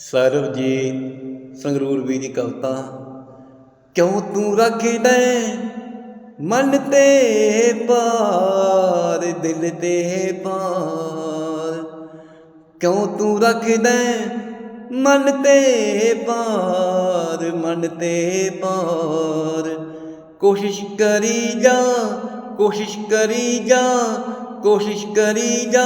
ਸਰਬਜੀਤ ਸੰਗਰੂਰ ਵੀ ਦੀ ਕਵਿਤਾ ਕਿਉਂ ਤੂੰ ਰੱਖਦਾ ਮਨ ਤੇ ਪਾਰ ਦਿਲ ਤੇ ਪਾਰ ਕਿਉਂ ਤੂੰ ਰੱਖਦਾ ਮਨ ਤੇ ਪਾਰ ਮਨ ਤੇ ਪਾਰ ਕੋਸ਼ਿਸ਼ ਕਰੀ ਜਾ, ਕੋਸ਼ਿਸ਼ ਕਰੀ ਜਾ, ਕੋਸ਼ਿਸ਼ ਕਰੀ ਜਾ,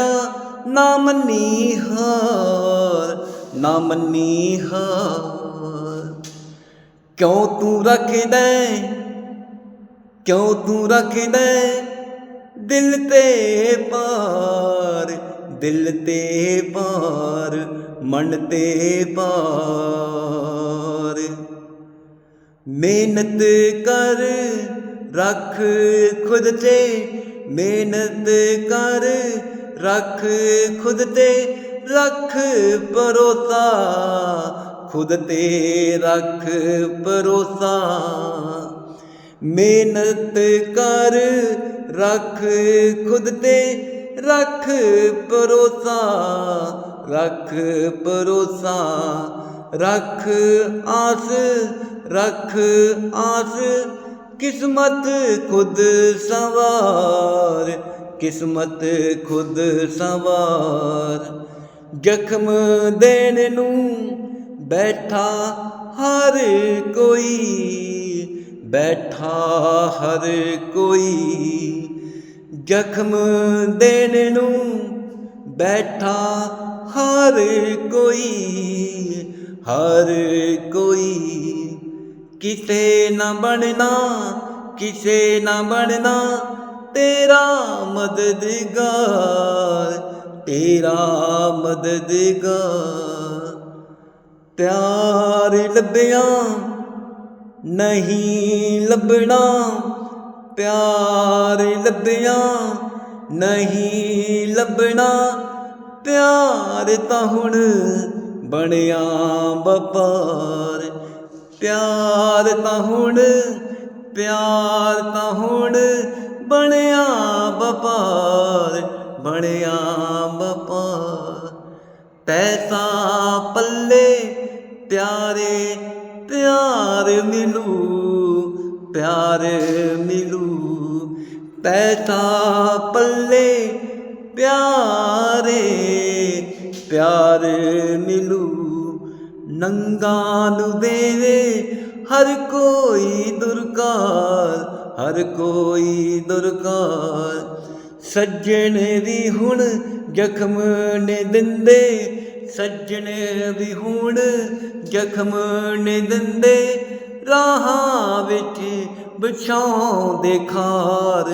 ਨਾ ਮੰਨੀ ਹਾਰ। ਨਾ ਮੰਨੀ ਹਾਰ। ਕਿਉਂ ਤੂੰ ਰੱਖਦਾ ਕਿਉਂ ਤੂੰ ਰੱਖਦਾ ਦਿਲ ਤੇ ਪਾਰ ਦਿਲ ਤੇ ਪਾਰ ਮਨ ਤੇ ਪਾਰ ਮਿਹਨਤ ਕਰ, ਰੱਖ ਖੁਦ ਤੇ। ਮਿਹਨਤ ਕਰ, ਰੱਖ ਖੁਦ ਤੇ। ਰੱਖ ਭਰੋਸਾ, ਖੁਦ ਤੇ ਰੱਖ ਭਰੋਸਾ। ਮਿਹਨਤ ਕਰ ਰੱਖ, ਖੁਦ ਤੇ ਰੱਖ ਭਰੋਸਾ। ਰੱਖ ਭਰੋਸਾ, ਰੱਖ ਆਸ ਰੱਖ ਆਸ। ਕਿਸਮਤ ਖੁਦ ਸਵਾਰ, ਕਿਸਮਤ ਖੁਦ ਸਵਾਰ। ਜ਼ਖਮ ਦੇਣ ਨੂੰ ਬੈਠਾ ਹਰ ਕੋਈ, ਬੈਠਾ ਹਰ ਕੋਈ। ਜ਼ਖਮ ਦੇਣ ਨੂੰ ਬੈਠਾ ਹਰ ਕੋਈ ਹਰ ਕੋਈ। ਕਿਸੇ ਨਾ ਬਣਨਾ, ਕਿਸੇ ਨਾ ਬਣਨਾ ਤੇਰਾ ਮਦਦਗਾਰ। ਤੇਰਾ ਮਦਦਗਾਰ ਪਿਆਰ ਲੱਭਿਆ, ਨਹੀਂ ਲੱਭਣਾ। ਪਿਆਰ ਲੱਭਿਆ, ਨਹੀਂ ਲੱਭਣਾ। ਪਿਆਰ ਤਾਂ ਹੁਣ ਬਣਿਆ ਵਪਾਰ। ਪਿਆਰ ਤਾਂ ਹੁਣ, ਪਿਆਰ ਤਾਂ ਹੁਣ ਬਣਿਆ ਵਪਾਰ। ਬਣਿਆ ਵਪਾਰ ਪੈਸਾ ਪੱਲੇ ਪਿਆਰੇ, ਪਿਆਰ ਮਿਲੂ ਪਿਆਰ ਮਿਲੂ। ਪੈਸਾ ਪੱਲੇ ਪਿਆਰੇ, ਪਿਆਰ ਮਿਲੂ। ਨੰਗਾ ਨੂੰ ਦੇਵੇ ਹਰ ਕੋਈ ਦੁਰਕਾਰ, ਹਰ ਕੋਈ ਦੁਰਕਾਰ। ਸੱਜਣ ਵੀ ਹੁਣ ਜ਼ਖਮ ਨੇ ਦਿੰਦੇ, ਸੱਜਣ ਵੀ ਹੁਣ ਜ਼ਖਮ ਨੇ ਦਿੰਦੇ, ਰਾਹਾਂ ਵਿੱਚ ਵਿਛਾਉਂਦੇ ਖਾਰ,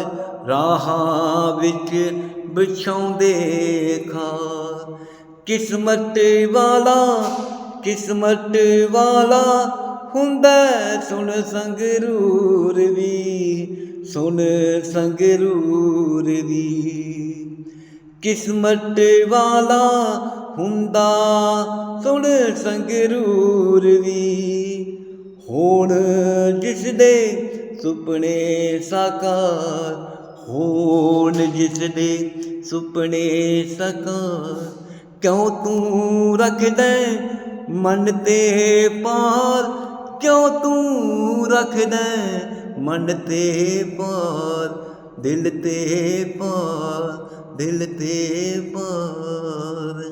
ਰਾਹਾਂ ਵਿੱਚ ਵਿਛਾਉਂਦੇ ਖਾਰ। ਕਿਸਮਤ ਵਾਲਾ ਕਿਸਮਤ ਵਾਲਾ ਹੁੰਦਾ ਸੁਣ ਸੰਗਰੂਰ ਵੀ। ਸੁਣ ਸੰਗਰੂਰ ਵੀ ਕਿਸਮਤ ਵਾਲਾ ਹੁੰਦਾ, ਸੁਣ ਸੰਗਰੂਰ ਵੀ ਹੁਣ ਜਿਸ ਦੇ ਸੁਪਨੇ ਸਾਕਾਰ, ਹੋਣ ਜਿਸ ਦੇ ਸੁਪਨੇ ਸਾਕਾਰ। ਕਿਉਂ ਤੂੰ ਰੱਖਦਾ ਮਨ ਤੇ ਪਾਰ ਕਿਉਂ ਤੂੰ ਰੱਖਦਾ ਮਨ ਤੇ ਪਾਰ ਦਿਲ ਤੇ ਪਾਰ ਦਿਲ ਤੇ ਪਾਰ